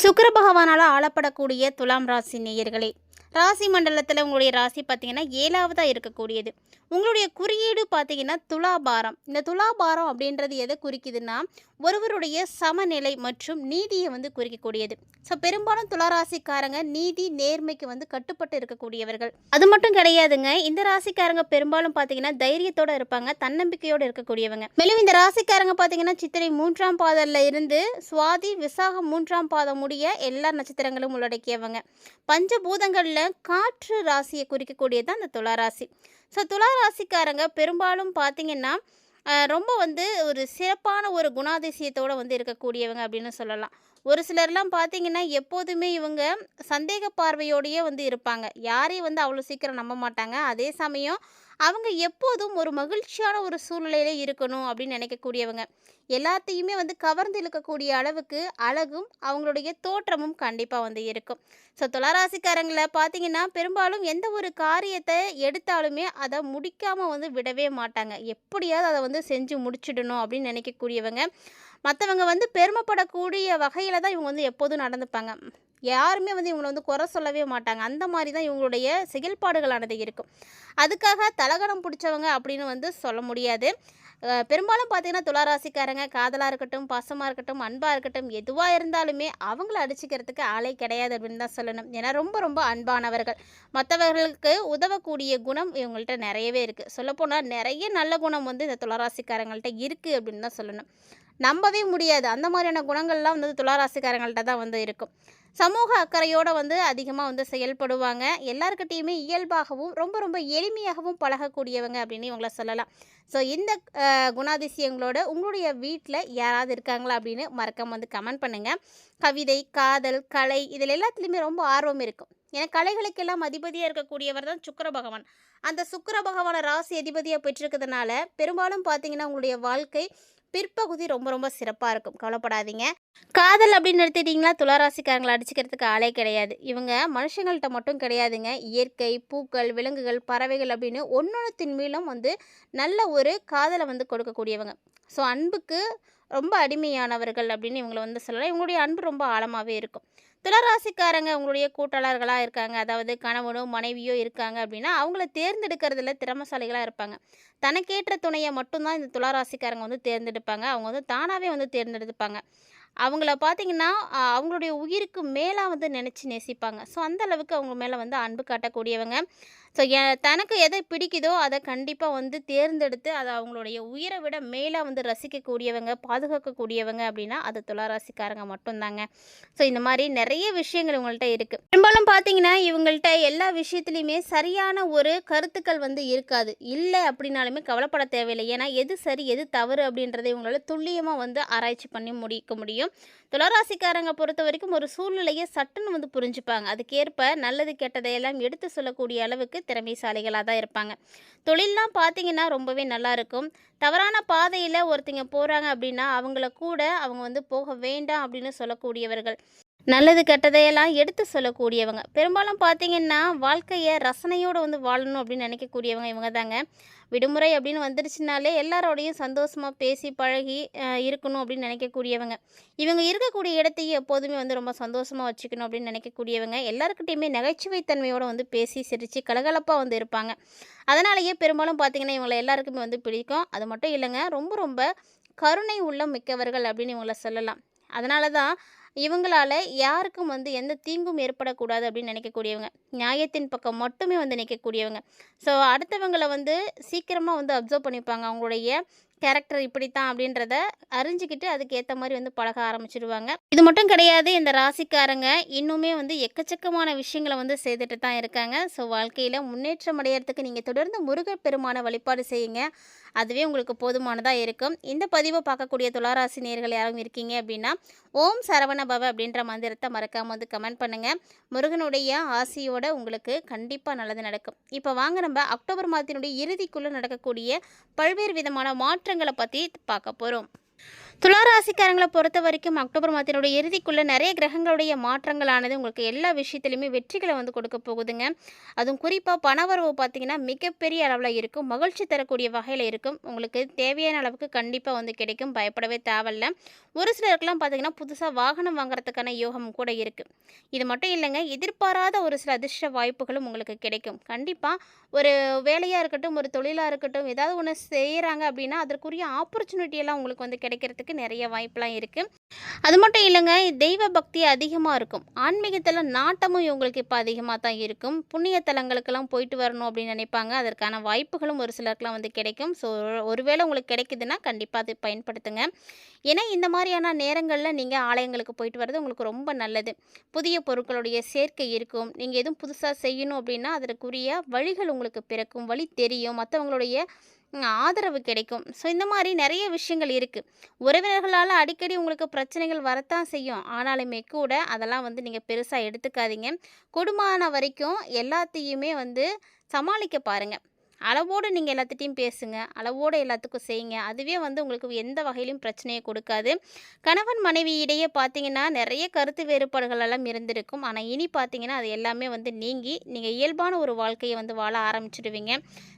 சுக்கர பகவானால் ஆளப்படக்கூடிய துலாம் ராசி நேயர்களே ராசி மண்டலத்தில் உங்களுடைய ராசி பார்த்தீங்கன்னா ஏழாவதாக இருக்கக்கூடியது. உங்களுடைய குறியீடு பார்த்தீங்கன்னா துலாபாரம். இந்த துலாபாரம் அப்படின்றது எதை குறிக்குதுன்னா ஒருவருடைய சமநிலை மற்றும் நீதியை வந்து குறிக்கக்கூடியது. ஸோ பெரும்பாலும் துளாராசிக்காரங்க நீதி நேர்மைக்கு வந்து கட்டுப்பட்டு இருக்கக்கூடியவர்கள். அது மட்டும் கிடையாதுங்க. இந்த ராசிக்காரங்க பெரும்பாலும் பார்த்தீங்கன்னா தைரியத்தோடு இருப்பாங்க தன்னம்பிக்கையோடு இருக்கக்கூடியவங்க. மேலும் இந்த ராசிக்காரங்க பார்த்தீங்கன்னா சித்திரை மூன்றாம் பாதல்ல இருந்து சுவாதி விசாகம் மூன்றாம் பாதம் முடிய எல்லா நட்சத்திரங்களும் உள்ளடக்கியவங்க. பஞ்சபூதங்களில் காற்று ராசியை குறிக்கக்கூடியது தான் துளாராசி ஸோ துளாராசிக்காரங்க பெரும்பாலும் பார்த்திங்கன்னா ரொம்ப வந்து ஒரு சிறப்பான ஒரு குணாதிசயத்தோடு வந்து இருக்கக்கூடியவங்க அப்படின்னு சொல்லலாம். ஒரு சிலர்லாம் பார்த்தீங்கன்னா எப்போதுமே இவங்க சந்தேக பார்வையோடையே வந்து இருப்பாங்க. யாரையும் வந்து அவ்வளோ சீக்கிரம் நம்ப மாட்டாங்க. அதே சமயம் அவங்க எப்போதும் ஒரு மகிழ்ச்சியான ஒரு சூழ்நிலையில இருக்கணும் அப்படின்னு நினைக்கக்கூடியவங்க. எல்லாத்தையுமே வந்து கவர்ந்து இழுக்கக்கூடிய அளவுக்கு அழகும் அவங்களுடைய தோற்றமும் கண்டிப்பாக வந்து இருக்கும். ஸோ துளாராசிக்காரங்களை பார்த்தீங்கன்னா பெரும்பாலும் எந்த ஒரு காரியத்தை எடுத்தாலுமே அதை முடிக்காமல் வந்து விடவே மாட்டாங்க. எப்படியாவது அதை வந்து செஞ்சு முடிச்சிடணும் அப்படின்னு நினைக்கக்கூடியவங்க. மற்றவங்க வந்து பெருமைப்படக்கூடிய வகையில் தான் இவங்க வந்து எப்போதும் நடந்துப்பாங்க. யாருமே வந்து இவங்களை வந்து குறை சொல்லவே மாட்டாங்க. அந்த மாதிரி தான் இவங்களுடைய செயல்பாடுகளானது இருக்கும். அதுக்காக தலகணம் பிடிச்சவங்க அப்படின்னு வந்து சொல்ல முடியாது. பெரும்பாலும் பார்த்தீங்கன்னா துளாராசிக்காரங்க காதலாக இருக்கட்டும் பாசமாக இருக்கட்டும் அன்பாக இருக்கட்டும் எதுவாக இருந்தாலுமே அவங்கள அடிச்சுக்கிறதுக்கு ஆளே கிடையாது அப்படின்னு தான் சொல்லணும். ஏன்னா ரொம்ப ரொம்ப அன்பானவர்கள். மற்றவர்களுக்கு உதவக்கூடிய குணம் இவங்கள்ட்ட நிறையவே இருக்குது சொல்லப்போனால் நிறைய நல்ல குணம் வந்து இந்த துளாராசிக்காரங்கள்ட்ட இருக்குது அப்படின்னு தான் சொல்லணும். நம்பவே முடியாது. அந்த மாதிரியான குணங்கள்லாம் வந்து துளாராசிக்காரங்கள்ட்ட தான் வந்து இருக்கும். சமூக அக்கறையோடு வந்து அதிகமாக வந்து செயல்படுவாங்க. எல்லாருக்கிட்டேயுமே இயல்பாகவும் ரொம்ப ரொம்ப எளிமையாகவும் பழகக்கூடியவங்க அப்படின்னு இவங்கள சொல்லலாம். ஸோ இந்த குணாதிசயங்களோட உங்களுடைய வீட்டில் யாராவது இருக்காங்களா அப்படின்னு மறக்காம வந்து கமெண்ட் பண்ணுங்கள் கவிதை காதல் கலை இதில் எல்லாத்துலேயுமே ரொம்ப ஆர்வம் இருக்கும். ஏன்னா கலைகளுக்கெல்லாம் அதிபதியாக இருக்கக்கூடியவர் தான் சுக்கிர பகவான். அந்த சுக்கர பகவானை ராசி அதிபதியாக பெற்றிருக்கிறதுனால பெரும்பாலும் பார்த்தீங்கன்னா உங்களுடைய வாழ்க்கை பிற்பகுதி ரொம்ப ரொம்ப சிறப்பாக இருக்கும். கவலைப்படாதீங்க. காதல் அப்படின்னு எடுத்துட்டிங்கன்னா துளாராசிக்காரங்களை அடிச்சுக்கிறதுக்கு ஆளே கிடையாது. இவங்க மனுஷங்கள்கிட்ட மட்டும் கிடையாதுங்க. இயற்கை பூக்கள் விலங்குகள் பறவைகள் அப்படின்னு ஒன்றொன்றுத்தின் மேலும் வந்து நல்ல ஒரு காதலை வந்து கொடுக்கக்கூடியவங்க. ஸோ அன்புக்கு ரொம்ப அடிமையானவர்கள் அப்படின்னு இவங்களை வந்து சொல்லலாம். இவங்களுடைய அன்பு ரொம்ப ஆழமாகவே இருக்கும். துளராசிக்காரங்க உங்களுடைய கூட்டாளர்களாக இருக்காங்க. அதாவது கணவனோ மனைவியோ இருக்காங்க அப்படின்னா அவங்கள தேர்ந்தெடுக்கிறதுல திறமசாலிகளாக இருப்பாங்க. தனக்கேற்ற துணையை மட்டும்தான் இந்த துளராசிக்காரங்க வந்து தேர்ந்தெடுப்பாங்க. அவங்க வந்து தானாகவே வந்து தேர்ந்தெடுப்பாங்க அவங்கள பார்த்தீங்கன்னா அவங்களுடைய உயிருக்கு மேலாக வந்து நினச்சி நேசிப்பாங்க. ஸோ அந்த அளவுக்கு அவங்க மேலே வந்து அன்பு காட்டக்கூடியவங்க. ஸோ தனக்கு எதை பிடிக்குதோ அதை கண்டிப்பாக வந்து தேர்ந்தெடுத்து அதை அவங்களுடைய உயிரை விட மேலாக வந்து ரசிக்கக்கூடியவங்க பாதுகாக்கக்கூடியவங்க அப்படின்னா அது துளாராசிக்காரங்க மட்டும்தாங்க. ஸோ இந்த மாதிரி நிறைய விஷயங்கள் இவங்கள்ட்ட இருக்குது பெரும்பாலும் பார்த்தீங்கன்னா இவங்கள்ட்ட எல்லா விஷயத்துலையுமே சரியான ஒரு கருத்துக்கள் வந்து இருக்காது. இல்லை அப்படின்னாலுமே கவலைப்பட தேவையில்லை. ஏன்னா எது சரி எது தவறு அப்படின்றத இவங்களால துல்லியமாக வந்து ஆராய்ச்சி பண்ணி முடிக்க முடியும். துளராசிக்காரங்க பொறுத்த வரைக்கும் ஒரு சூழ்நிலையை சட்டுன்னு வந்து புரிஞ்சுப்பாங்க. அதுக்கேற்ப நல்லது கெட்டதையெல்லாம் எடுத்து சொல்லக்கூடிய அளவுக்கு திறமைசாலிகளாக தான் இருப்பாங்க. தொழிலெலாம் பார்த்தீங்கன்னா ரொம்பவே நல்லா இருக்கும். தவறான பாதையில் ஒருத்தங்க போகிறாங்க அப்படின்னா அவங்கள கூட அவங்க வந்து போக வேண்டாம் அப்படின்னு சொல்லக்கூடியவர்கள். நல்லது கெட்டதையெல்லாம் எடுத்து சொல்லக்கூடியவங்க. பெரும்பாலும் பார்த்தீங்கன்னா வாழ்க்கையை ரசனையோடு வந்து வாழணும் அப்படின்னு நினைக்கக்கூடியவங்க இவங்க தாங்க விடுமுறை அப்படின்னு வந்துருச்சுனாலே எல்லாரோடையும் சந்தோஷமாக பேசி பழகி இருக்கணும் அப்படின்னு நினைக்கக்கூடியவங்க. இவங்க இருக்கக்கூடிய இடத்தையும் எப்போதுமே வந்து ரொம்ப சந்தோஷமாக வச்சுக்கணும் அப்படின்னு நினைக்கக்கூடியவங்க. எல்லாருக்கிட்டையுமே நகைச்சுவைத்தன்மையோடு வந்து பேசி சிரித்து கலகலப்பாக வந்து இருப்பாங்க. அதனாலேயே பெரும்பாலும் பார்த்திங்கன்னா இவங்களை எல்லாருக்குமே வந்து பிடிக்கும். அது மட்டும் இல்லைங்க ரொம்ப ரொம்ப கருணை உள்ளம் மிக்கவர்கள் அப்படின்னு இவங்கள சொல்லலாம். அதனால தான் இவங்களால யாருக்கும் வந்து எந்த தீங்கும் ஏற்படக்கூடாது அப்படின்னு நினைக்கக்கூடியவங்க. நியாயத்தின் பக்கம் மட்டுமே வந்து நிற்கக்கூடியவங்க ஸோ அடுத்தவங்களை வந்து சீக்கிரமாக வந்து அப்சர்வ் பண்ணிப்பாங்க. அவங்களுடைய கேரக்டர் இப்படித்தான் அப்படின்றத அறிஞ்சிக்கிட்டு அதுக்கு ஏற்ற மாதிரி வந்து பழக ஆரம்பிச்சிடுவாங்க இது மட்டும் கிடையாது இந்த ராசிக்காரங்க இன்னுமே வந்து எக்கச்சக்கமான விஷயங்களை வந்து செய்துட்டு தான் இருக்காங்க. ஸோ வாழ்க்கையில் முன்னேற்றம் அடையிறதுக்கு நீங்கள் தொடர்ந்து முருகப்பெருமான வழிபாடு செய்யுங்க. அதுவே உங்களுக்கு போதுமானதாக இருக்கும். இந்த பதிவை பார்க்கக்கூடிய துளாராசி நேர்கள் யாரும் இருக்கீங்க அப்படின்னா ஓம் சரவண பவ அப்படின்ற மந்திரத்தை மறக்காமல் வந்து கமெண்ட் பண்ணுங்கள் முருகனுடைய ஆசையோட உங்களுக்கு கண்டிப்பாக நல்லது நடக்கும். இப்போ வாங்க நம்ம அக்டோபர் மாதத்தினுடைய இறுதிக்குள்ளே நடக்கக்கூடிய பல்வேறு விதமான மாற்றங்களை பற்றி பார்க்க போகிறோம் துளாராசிக்காரங்களை பொறுத்த வரைக்கும் அக்டோபர் மாதத்தினுடைய இறுதிக்குள்ளே நிறைய கிரகங்களுடைய மாற்றங்களானது உங்களுக்கு எல்லா விஷயத்துலையுமே வெற்றிகளை வந்து கொடுக்க போகுதுங்க. அதுவும் குறிப்பாக பணவரவு பார்த்தீங்கன்னா மிகப்பெரிய அளவில் இருக்கும். மகிழ்ச்சி தரக்கூடிய வகையில் இருக்கும். உங்களுக்கு தேவையான அளவுக்கு கண்டிப்பாக வந்து கிடைக்கும். பயப்படவே தேவையில்ல. ஒரு சிலருக்குலாம் பார்த்தீங்கன்னா புதுசாக வாகனம் வாங்குறதுக்கான யோகம் கூட இருக்குது இது மட்டும் இல்லைங்க எதிர்பாராத ஒரு சில அதிர்ஷ்ட வாய்ப்புகளும் உங்களுக்கு கிடைக்கும். கண்டிப்பாக ஒரு வேலையாக இருக்கட்டும் ஒரு தொழிலாக இருக்கட்டும் ஏதாவது ஒன்று செய்கிறாங்க அப்படின்னா அதற்குரிய ஆப்பர்ச்சுனிட்டியெல்லாம் உங்களுக்கு வந்து கிடைக்கிறதுக்கு நிறைய வாய்ப்பெலாம் இருக்குது அது மட்டும் இல்லைங்க தெய்வ பக்தி அதிகமாக இருக்கும். ஆன்மீகத்தில் நாட்டமும் இவங்களுக்கு இப்போ அதிகமாக தான் இருக்கும். புண்ணிய தலங்களுக்கெல்லாம் போயிட்டு வரணும் அப்படின்னு நினைப்பாங்க. அதற்கான வாய்ப்புகளும் ஒரு சிலருக்குலாம் வந்து கிடைக்கும். ஸோ ஒருவேளை உங்களுக்கு கிடைக்குதுன்னா கண்டிப்பாக அது பயன்படுத்துங்க. ஏன்னா இந்த மாதிரியான நேரங்களில் நீங்கள் ஆலயங்களுக்கு போயிட்டு வர்றது உங்களுக்கு ரொம்ப நல்லது. புதிய பொருட்களுடைய சேர்க்கை இருக்கும். நீங்கள் எதுவும் புதுசாக செய்யணும் அப்படின்னா அதற்குரிய வழிகள் உங்களுக்கு பிறக்கும். வழி தெரியும். மற்றவங்களுடைய ஆதரவு கிடைக்கும். ஸோ இந்த மாதிரி நிறைய விஷயங்கள் இருக்குது உறவினர்களால் அடிக்கடி உங்களுக்கு பிரச்சனைகள் வரத்தான் செய்யும். ஆனாலுமே கூட அதெல்லாம் வந்து நீங்கள் பெருசாக எடுத்துக்காதீங்க. குடும்பமான வரைக்கும் எல்லாத்தையுமே வந்து சமாளிக்க பாருங்கள் அளவோடு நீங்கள் எல்லாத்திட்டையும் பேசுங்க. அளவோடு எல்லாத்துக்கும் செய்யுங்க. அதுவே வந்து உங்களுக்கு எந்த வகையிலும் பிரச்சனையை கொடுக்காது. கணவன் மனைவி இடையே பார்த்தீங்கன்னா நிறைய கருத்து வேறுபாடுகள் எல்லாம் இருந்திருக்கும். ஆனால் இனி பார்த்தீங்கன்னா அது எல்லாமே வந்து நீங்கி நீங்கள் இயல்பான ஒரு வாழ்க்கையை வந்து வாழ ஆரம்பிச்சிடுவீங்க.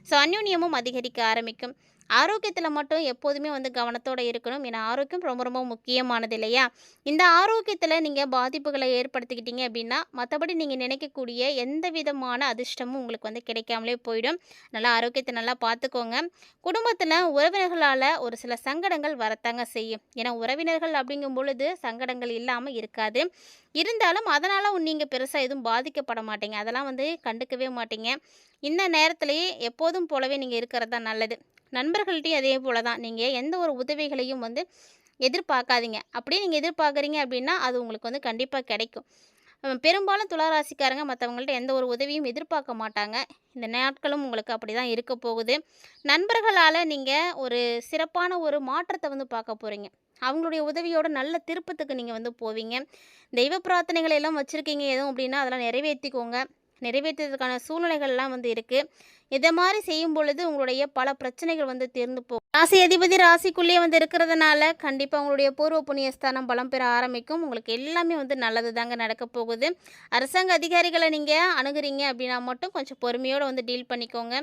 ஸோ அந்யோன்யமும் அதிகரிக்க ஆரம்பிக்கும். ஆரோக்கியத்தில் மட்டும் எப்போதுமே வந்து கவனத்தோடு இருக்கணும். ஏன்னா ஆரோக்கியம் ரொம்ப ரொம்ப முக்கியமானது இல்லையா? இந்த ஆரோக்கியத்தில் நீங்கள் பாதிப்புகளை ஏற்படுத்திக்கிட்டீங்க அப்படின்னா மற்றபடி நீங்கள் நினைக்கக்கூடிய எந்த விதமான அதிர்ஷ்டமும் உங்களுக்கு வந்து கிடைக்காமலே போயிடும். நல்லா ஆரோக்கியத்தை நல்லா பார்த்துக்கோங்க. குடும்பத்தில் உறவினர்களால் ஒரு சில சங்கடங்கள் வரத்தாங்க செய்யும். ஏன்னா உறவினர்கள் அப்படிங்கும் பொழுது சங்கடங்கள் இல்லாமல் இருக்காது. இருந்தாலும் அதனால் நீங்கள் பெருசாக எதுவும் பாதிக்கப்பட மாட்டீங்க. அதெல்லாம் வந்து கண்டுக்கவே மாட்டீங்க. இந்த நேரத்திலேயே எப்போதும் போலவே நீங்கள் இருக்கிறது தான் நல்லது. நண்பர்கள்ட்டையும் அதே போல தான் நீங்கள் எந்த ஒரு உதவிகளையும் வந்து எதிர்பார்க்காதீங்க. அப்படியே நீங்கள் எதிர்பார்க்குறீங்க அப்படின்னா அது உங்களுக்கு வந்து கண்டிப்பாக கிடைக்கும். பெரும்பாலும் துளாராசிக்காரங்க மற்றவங்கள்ட்ட எந்த ஒரு உதவியும் எதிர்பார்க்க மாட்டாங்க. இந்த நாட்களும் உங்களுக்கு அப்படி தான் இருக்க போகுது. நண்பர்களால் நீங்கள் ஒரு சிறப்பான ஒரு மாற்றத்தை வந்து பார்க்க போகிறீங்க அவங்களுடைய உதவியோட நல்ல திருப்பத்துக்கு நீங்கள் வந்து போவீங்க. தெய்வ பிரார்த்தனைகள் எல்லாம் வச்சுருக்கீங்க எதுவும் அப்படின்னா அதெல்லாம் நிறைவேற்றிக்கோங்க நிறைவேற்றுறதுக்கான சூழ்நிலைகள்லாம் வந்து இருக்குது இதை மாதிரி செய்யும் பொழுது உங்களுடைய பல பிரச்சனைகள் வந்து தீர்ந்து போகும் ராசி அதிபதி ராசிக்குள்ளேயே வந்து இருக்கிறதுனால கண்டிப்பாக உங்களுடைய பூர்வ புண்ணிய ஸ்தானம் பலம் பெற ஆரம்பிக்கும். உங்களுக்கு எல்லாமே வந்து நல்லது தாங்க நடக்க போகுது. அரசாங்க அதிகாரிகளை நீங்கள் அணுகுறீங்க அப்படின்னா மட்டும் கொஞ்சம் பொறுமையோடு வந்து டீல் பண்ணிக்கோங்க.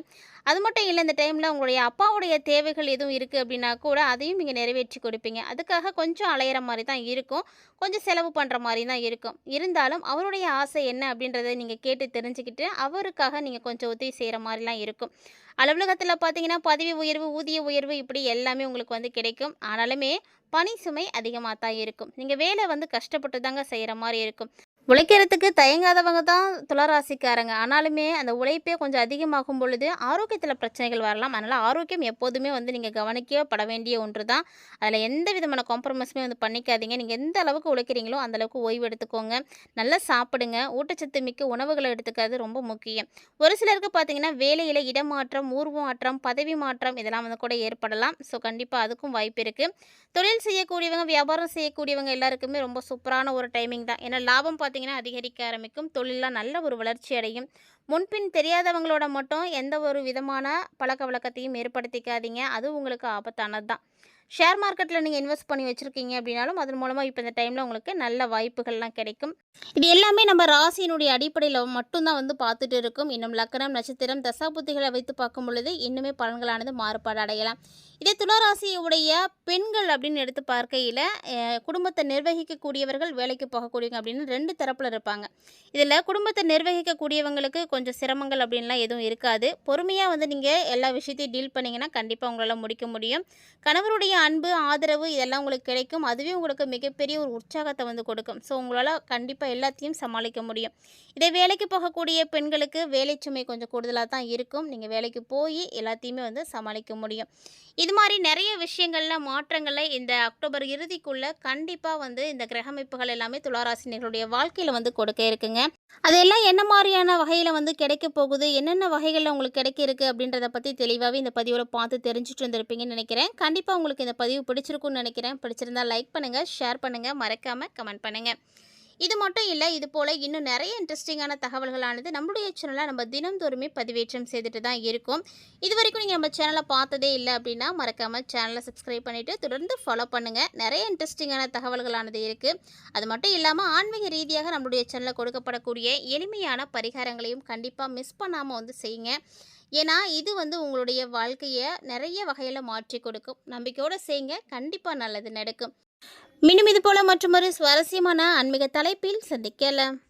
அது மட்டும் இல்லை இந்த டைமில் உங்களுடைய அப்பாவுடைய தேவைகள் எதுவும் இருக்குது அப்படின்னா கூட அதையும் நீங்கள் நிறைவேற்றி கொடுப்பீங்க. அதுக்காக கொஞ்சம் அலையிற மாதிரி தான் இருக்கும். கொஞ்சம் செலவு பண்ணுற மாதிரி தான் இருக்கும். இருந்தாலும் அவருடைய ஆசை என்ன அப்படின்றத நீங்கள் கேட்டு தெரிஞ்சுக்கிட்டு அவருக்காக நீங்கள் கொஞ்சம் உதவி செய்கிற மாதிரிலாம் இருக்கும். அலுவலகத்தில் பார்த்தீங்கன்னா பதவி உயர்வு ஊதிய உயர்வு இப்படி எல்லாமே உங்களுக்கு வந்து கிடைக்கும். ஆனாலுமே பனி சுமை அதிகமாக தான் இருக்கும். நீங்கள் வேலை வந்து கஷ்டப்பட்டு தாங்க செய்கிற மாதிரி இருக்கும். உழைக்கிறதுக்கு தயங்காதவங்க தான் துளராசிக்காரங்க. ஆனாலுமே அந்த உழைப்பே கொஞ்சம் அதிகமாகும் பொழுது ஆரோக்கியத்தில் பிரச்சனைகள் வரலாம். அதனால் ஆரோக்கியம் எப்போதுமே வந்து நீங்கள் கவனிக்கப்பட வேண்டிய ஒன்று தான். அதில் எந்த விதமான காம்ப்ரமைஸுமே வந்து பண்ணிக்காதீங்க. நீங்கள் எந்த அளவுக்கு உழைக்கிறீங்களோ அந்தளவுக்கு ஓய்வு எடுத்துக்கோங்க. நல்லா சாப்பிடுங்க. ஊட்டச்சத்து மிக்க உணவுகளை எடுத்துக்கிறது ரொம்ப முக்கியம். ஒரு சிலருக்கு பார்த்தீங்கன்னா வேலையில் இடமாற்றம் ஊர் மாற்றம் பதவி மாற்றம் இதெல்லாம் வந்து கூட ஏற்படலாம். ஸோ கண்டிப்பாக அதுக்கும் வாய்ப்பு இருக்குது தொழில் செய்யக்கூடியவங்க வியாபாரம் செய்யக்கூடியவங்க எல்லாருக்குமே ரொம்ப சூப்பரான ஒரு டைமிங் தான். ஏன்னா லாபம் பார்த்தீங்கன்னா அதிகரிக்க ஆரம்பிக்கும். தொழிலெலாம் நல்ல ஒரு வளர்ச்சி அடையும். முன்பின் தெரியாதவங்களோட மட்டும் எந்த ஒரு விதமான பழக்க வழக்கத்தையும் ஏற்படுத்திக்காதீங்க. அது உங்களுக்கு ஆபத்தானது தான் ஷேர் மார்க்கெட்டில் நீங்கள் இன்வெஸ்ட் பண்ணி வச்சுருக்கீங்க அப்படின்னாலும் அதன் மூலமாக இப்போ இந்த டைமில் உங்களுக்கு நல்ல வாய்ப்புகள்லாம் கிடைக்கும். இது எல்லாமே நம்ம ராசியினுடைய அடிப்படையில் மட்டும்தான் வந்து பார்த்துட்டு இருக்கும். இன்னும் லக்கணம் நட்சத்திரம் தசாபுத்திகளை வைத்து பார்க்கும் பொழுது இன்னுமே பலன்களானது மாறுபாடு அடையலாம். இதே துளராசியுடைய பெண்கள் அப்படின்னு எடுத்து பார்க்கையில் குடும்பத்தை நிர்வகிக்கக்கூடியவர்கள் வேலைக்கு போகக்கூடியவங்க அப்படின்னு ரெண்டு தரப்பில் இருப்பாங்க. இதில் குடும்பத்தை நிர்வகிக்கக்கூடியவங்களுக்கு கொஞ்சம் சிரமங்கள் அப்படின்லாம் எதுவும் இருக்காது. பொறுமையாக வந்து நீங்கள் எல்லா விஷயத்தையும் டீல் பண்ணிங்கன்னா கண்டிப்பாக உங்களால் முடிக்க முடியும். கணவருடைய அன்பு ஆதரவு இதெல்லாம் உங்களுக்கு கிடைக்கும். அதுவே உங்களுக்கு மிகப்பெரிய ஒரு உற்சாகத்தை வந்து கொடுக்கும். ஸோ உங்களால் கண்டிப்பாக எல்லாத்தையும் சமாளிக்க முடியும். இதே வேலைக்கு போகக்கூடிய பெண்களுக்கு வேலை சுமை கொஞ்சம் கூடுதலாக தான் இருக்கும். நீங்கள் வேலைக்கு போய் எல்லாத்தையுமே வந்து சமாளிக்க முடியும். இது இது மாதிரி நிறைய விஷயங்களில் மாற்றங்களை இந்த அக்டோபர் இறுதிக்குள்ளே கண்டிப்பாக வந்து இந்த கிரகமைப்புகள் எல்லாமே துளாராசினியர்களுடைய வாழ்க்கையில் வந்து கொடுக்க இருக்குங்க. அதெல்லாம் என்ன மாதிரியான வகையில் வந்து கிடைக்க போகுது? என்னென்ன வகைகளில் உங்களுக்கு கிடைக்க இருக்குது அப்படின்றத பற்றி தெளிவாகவே இந்த பதிவில் பார்த்து தெரிஞ்சுட்டு வந்திருப்பீங்கன்னு நினைக்கிறேன். கண்டிப்பாக உங்களுக்கு இந்த பதிவு பிடிச்சிருக்கும்னு நினைக்கிறேன். பிடிச்சிருந்தா லைக் பண்ணுங்கள் ஷேர் பண்ணுங்கள் மறக்காமல் கமெண்ட் பண்ணுங்கள் இது மட்டும் இல்லை இது போல் இன்னும் நிறைய இன்ட்ரெஸ்டிங்கான தகவல்களானது நம்மளுடைய சேனலில் நம்ம தினந்தோறுமே பதிவேற்றம் செய்துட்டு தான் இருக்கும். இது வரைக்கும் நீங்கள் நம்ம சேனலை பார்த்ததே இல்லை அப்படின்னா மறக்காமல் சேனலை சப்ஸ்கிரைப் பண்ணிவிட்டு தொடர்ந்து ஃபாலோ பண்ணுங்கள் நிறைய இன்ட்ரெஸ்டிங்கான தகவல்களானது இருக்குது அது மட்டும் இல்லாமல் ஆன்மீக ரீதியாக நம்மளுடைய சேனலில் கொடுக்கப்படக்கூடிய எளிமையான பரிகாரங்களையும் கண்டிப்பாக மிஸ் பண்ணாமல் வந்து செய்யுங்க. ஏன்னா இது வந்து உங்களுடைய வாழ்க்கையை நிறைய வகையில் மாற்றி கொடுக்கும். நம்பிக்கையோடு செய்யுங்க. கண்டிப்பாக நல்லது நடக்கும். மீண்டும் இது போல மற்றொரு சுவாரஸ்யமான ஆன்மீக தலைப்பில் சந்திக்கலாம்.